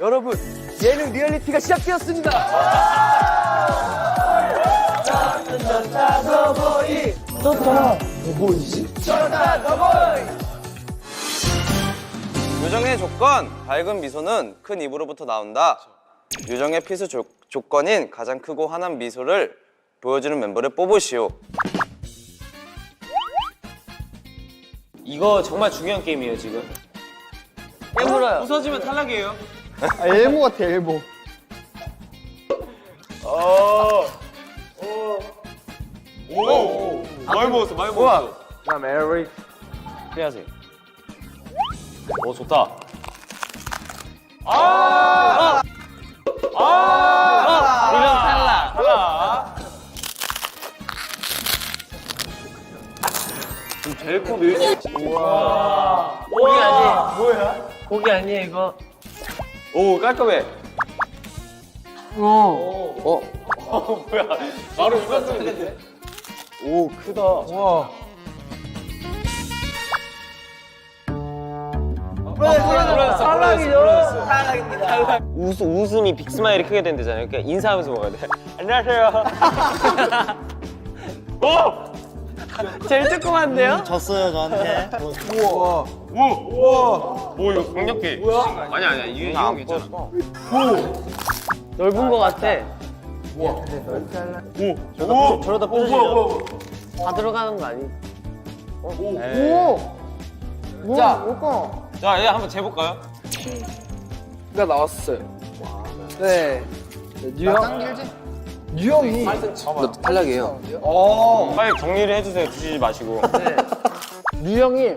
여러분 예능 리얼리티가 시작되었습니다. 유정의 조건 밝은 미소는 큰 입으로부터 나온다. 유정의 필수 조, 조건인 가장 크고 환한 미소를 보여주는 멤버를 뽑으시오. 이거 정말 중요한 게임이에요 지금. 깨물어요. 부서지면 탈락이에요. 아, 엘모 같아 엘모 많이 먹었어, 많이 먹었어. 나 메리. 해야지. 오 좋다. 아! 아! 이건 탈락. 탈락. 제일 커 밀. 우와. 고기 아니에요. 뭐야? 고기 아니에요 이거. 오 깔끔해. 오. 어 뭐야? 바로 이겼는데. 오 크다. 와. 탈락이죠. 탈락입니다. 웃음, 웃음이 빅스마일이 크게 된대잖아요. 그러니까 인사하면서 먹어야 돼. 안녕하세요. 오! 제일 조그만데요? 졌어요 저한테 오! 우와! 오, 이거 강력해. 뭐야? 아니, 아니야. 이게, 이건 괜찮아. 넓은 거 같아. 오! 저러다 부서지죠 다 들어가는 거 아니? 오 자. 뭐야 자, 얘 한번 재볼까요? 가 나왔어요. 네. 뉴형. 짱길지? 뉴형이 너 탈락이에요. 빨리 정리를 해주세요. 드시지 마시고. 네. 뉴형이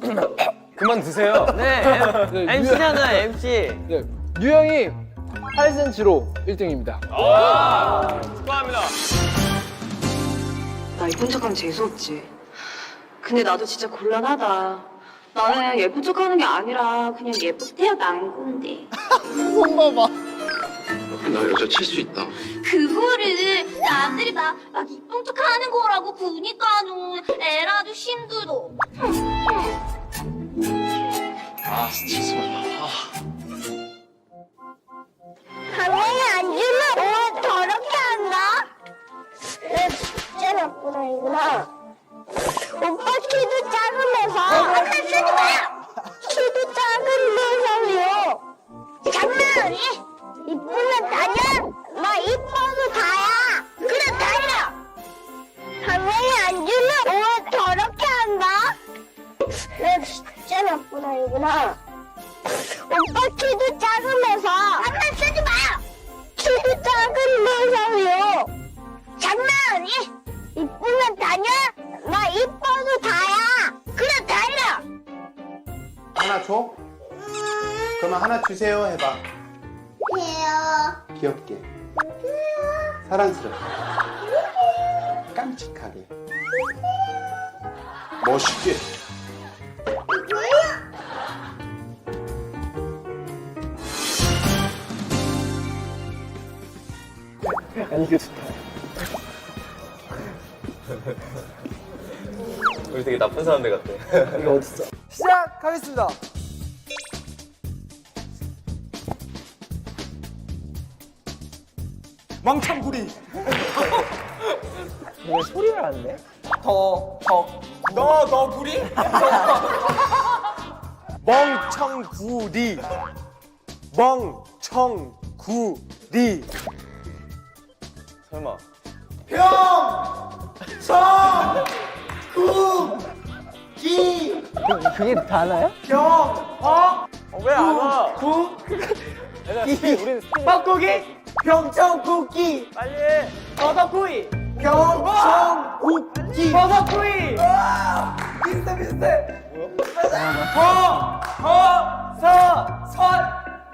그만 드세요. 네. MC잖아 MC. 네. 뉴형이 8cm로 1등입니다 와! 축하합니다. 나 이쁜 척하면 재수없지. 근데 나도 진짜 곤란하다. 나는 예쁜 척하는 게 아니라 그냥 예쁘게 태어난 건데. 나 여자 칠 수 있다. 그거를 남들이 막, 막 이쁜 척 하는 거라고 보니까는 에라도 힘들어. 아, 스트레스 받아. 가만히 앉으면 옷 더럽게 한다? 내 진짜 나쁜 아이구나. 오빠 키도 작으면서 한번 쓰지 마! 키도 작으면서요. 장난 아니? 이쁘면 다냐? 나 이뻐도 다야. 그래 다야. 가만히 앉으면 옷 더럽게 한다? 내 진짜 나쁜 아이구나. 오빠 키도 작으면서 장난 쓰지 마! 키도 작으면서요 장난 아니? 이쁘면 다냐? 나 이뻐도 다야 그래 다야 하나 줘? 그러면 하나 주세요 해봐 귀엽게 사랑스럽게 깜찍하게 멋있게 우리 되게 나쁜 사람들 같아. 이거 어딨어? 시작하겠습니다. 망창구리 왜 소리를 안 내? 너너 구리? 멍청구리 멍청구리 설마. 그게 다나요? 왜안 와? 구? 우린 뻐꾸기 병청쿠키 빨리 해. 버섯구이 병청쿠키 버섯구이 비슷해 비슷해 버버섯선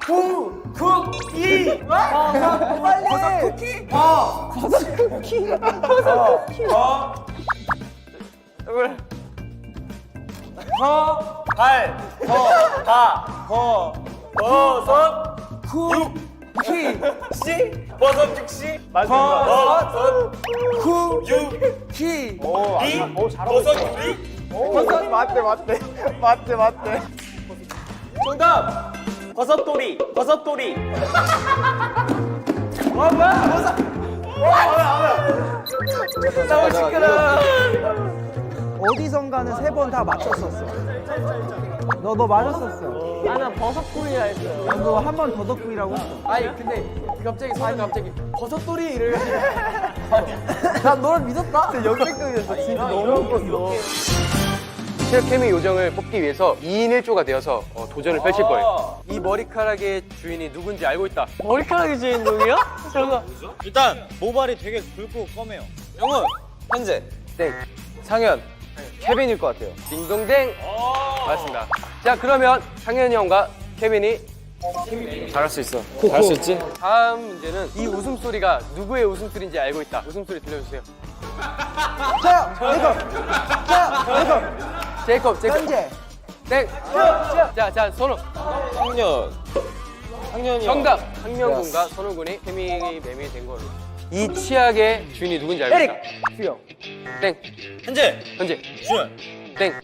쿠쿠이 버섯 빨리 버섯 쿠키 버 버섯 쿠키 버섯 쿠키 허, 발, 허, 다, 허, 버섯, 쿠키 씨, 버섯 육씨, 맞습니다. 버섯, 쿠키. 이, 버섯 육, 버섯 맞대 맞대. 맞대 맞대. 정답. 버섯돌이. 버섯돌이. 와 뭐야? 버섯. 너무 시끄러 어디선가는 세 번 다 맞췄었어. 너 너 맞았었어. 나는 버섯돌이라 했어요. 너 한 번 더덕구이라고 했어. 아니 근데 갑자기 사람 갑자기 버섯돌이 이래. 난 너를 믿었다. 진짜 역대급이었어. 진짜 너무 웃겼어. 실케미 요정을 뽑기 위해서 2인 1조가 되어서 어, 도전을 펼칠 거예요. 이 머리카락의 주인이 누군지 알고 있다. 머리카락이 주인공이야? 잠깐 일단 모발이 되게 굵고 검해요 영훈, 현재. 땡. 상현. 케빈일 것 같아요. 딩동댕. 맞습니다. 자 그러면 상현이 형과 케빈이 잘할 수 있어. 잘할 수 있지? 다음 문제는 이 웃음소리가 누구의 웃음소리인지 알고 있다. 웃음소리 들려주세요. 자, 이거. 자. 제이콥, 제이콥. 현재. 땡. 자, 자, 선우. 학년. 학년이 정답. 황명군과 선우군이 케미 매미 된 걸로. 이 치약의 주인이 누군지 알고 있다. 수영. 땡. 현재 현재. 주연 땡.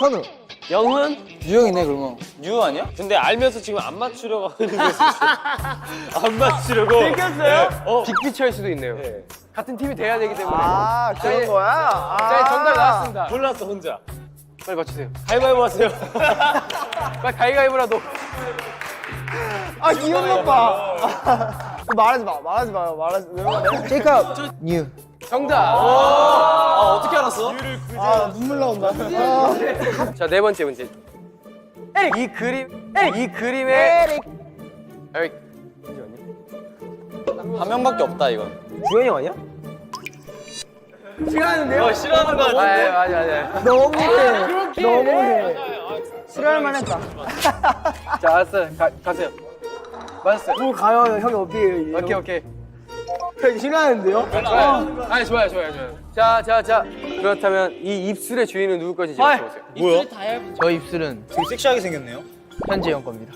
선우. 영훈 유영이네 그러면. 유 아니야? 근데 알면서 지금 안 맞추려고 하는 거지. 안 맞추려고. 생겼어요? 어. 빅피처일 수도 있네요. 같은 팀이 돼야 되기 때문에. 아, 그런 거야? 자, 이제 정답 나왔습니다. 몰랐어 혼자. 빨리 맞추세요. 가위바위보 하세요. 빨리 가위가위보라도. 아, 기분 나빠. 말하지 마, 말하지 마요, 말하지 마. 제이콥. 뉴. 정답. 아, 어떻게 알았어? 아, 눈물 나온다. 자, 네 번째 문제. 에릭. 이 그림, 에릭. 이 그림의 에릭. 에릭. 한 명밖에 없다, 이건. 주현이 형 아니야? 싫어하는데요? 어, 싫어하는 거 아, 예, 맞아, 맞아. 너무 해. 너무 해. 싫어할 만했다. 자, 알았어요. 가, 가세요. 맞았어요. 뭐 가요, 형이 어디에요? 오케이, 오케이. 형 싫어하는데요? 좋아요. 아니, 좋아요, 좋아요, 좋아요. 자, 자, 자. 그렇다면 이 입술의 주인은 누구 건지 맞춰보세요. 뭐야? 저 입술은 되게 섹시하게 생겼네요 현재 형 겁니다.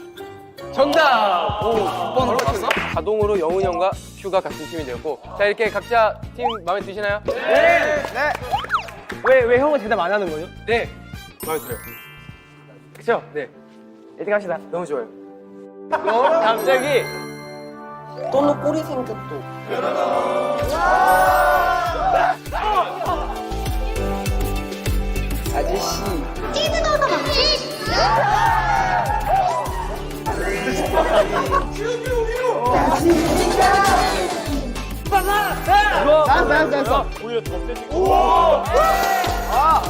정답! 오, 6번으로 갔어? 자동으로 영훈 형과 슈가 같은 팀이 되었고. 자, 이렇게 각자 팀 마음에 드시나요? 네. 왜, 왜 형은 대답 안 하는 거죠? 네. 마음에 들어요. 그쵸? 네. 1등 합시다. 너무 좋아요. 갑자기 또너 꼬리 생겼도. 아저씨. 나나 나 오히려 더 세지고. 아!